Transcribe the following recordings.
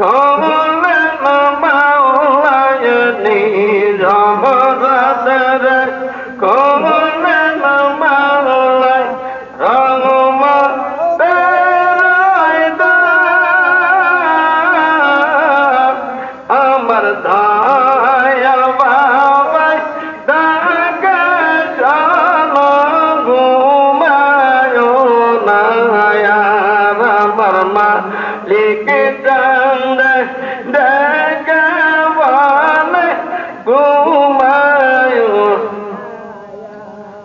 খোলেন মাওলায় নিজাম রাতের খোলেন মাওলায় রহমতের আমার দায়া বাবায় দাগা জাল ঘুমায় না আমার মা লিখিত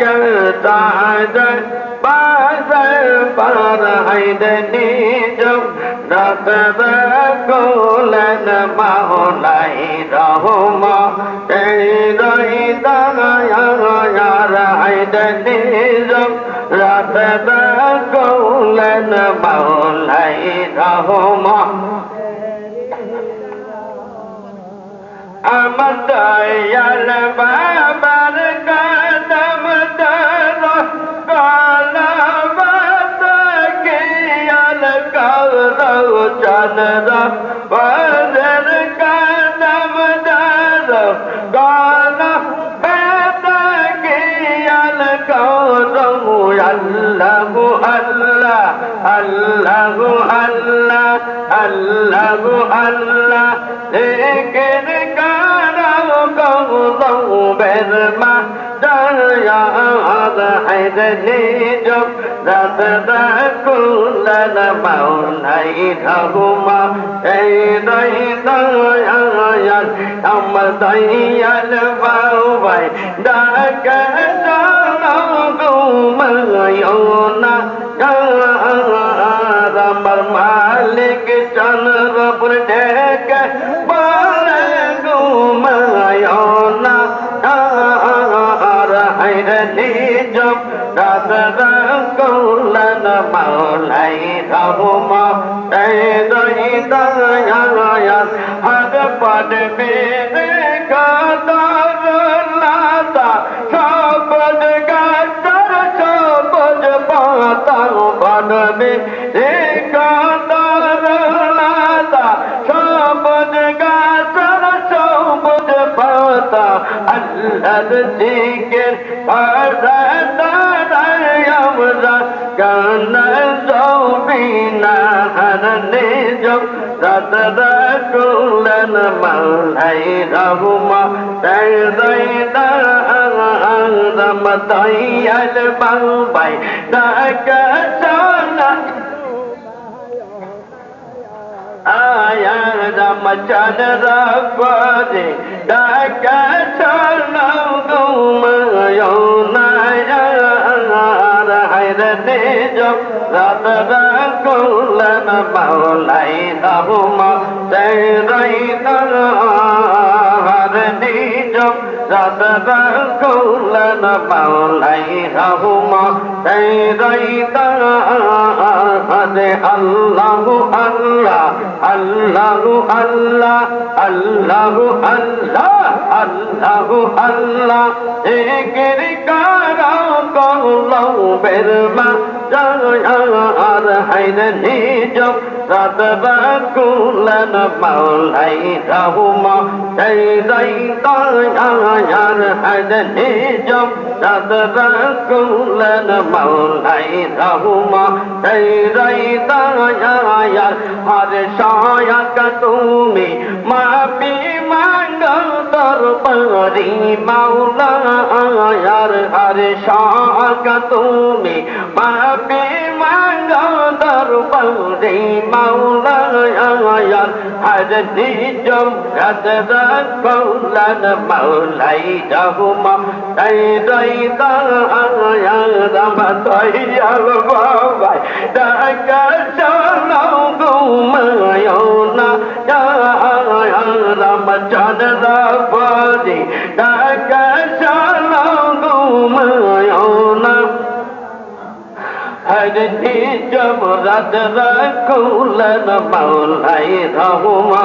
যায় বাজার পার হাইদে নিজম রাত কোলেন মাহলাই রহমা এই রই দায়ার রাত কোলেন মাহলাই রহমা আমার দয়াল বাবার চান রাজের কানম দার গান বেদ গিয়াল গৌরম, আল্লাহ আল্লাহ আল্লাহ আল্লাহ আল্লাহ আল্লাহ। লেকিন কারম গৌরম, বেরমা দয়া حجلي جب رتدا كلنا مولاي هما ايدي ضيايا ام ضيا البوباي داك دارهم يونا আমার মালিক চন্দ্রপুর ডেকে বলে ঘুমায় জপ রব কৌলন মৌলাই রহুম হর পদ বেদ গাদা সপদ গাদর সপদ পাতা পদ বেদ গাদর লাদা সপদ গাদর সপদ পাতা আল্লাহ জিকের পাতা রাতুলন মালাই রহুমা তাই দই দম দয়াল বাবাই ডাকা চানা আয়া রাম চান রাগ ডাকা চানা গৌমা কুলন রহুমা তাই দই হর নিজম রাত কুলন রহুমা তাই দই হরে আল্লাহ আল্লাহ আল্লাহ আল্লাহ আল্লাহ আল্লাহ আল্লাহ আল্লাহ। একের কারা করলাম বেরবা আর হাইন হিজব রাতবা কুলন মাওলাই রাহুমা। সেই রাই তার হাইন হিজব রাতবা কুলন মাওলাই রাহুমা। সেই রাই তার হার সহায়ক তুমি মাপি দর পরি মাওলা, আর হর শাক তুমি মাপে মাঙ্গা দর পরি মাওলা, আর হর নিজম রদ রকুলন মৌলাই রহুমা তাই রই দয়াল দয়াল বাবাই, ডাকা জানো গুমায়ো না রাম হরতি জব রাত রাকুলন মৌলাই রহমা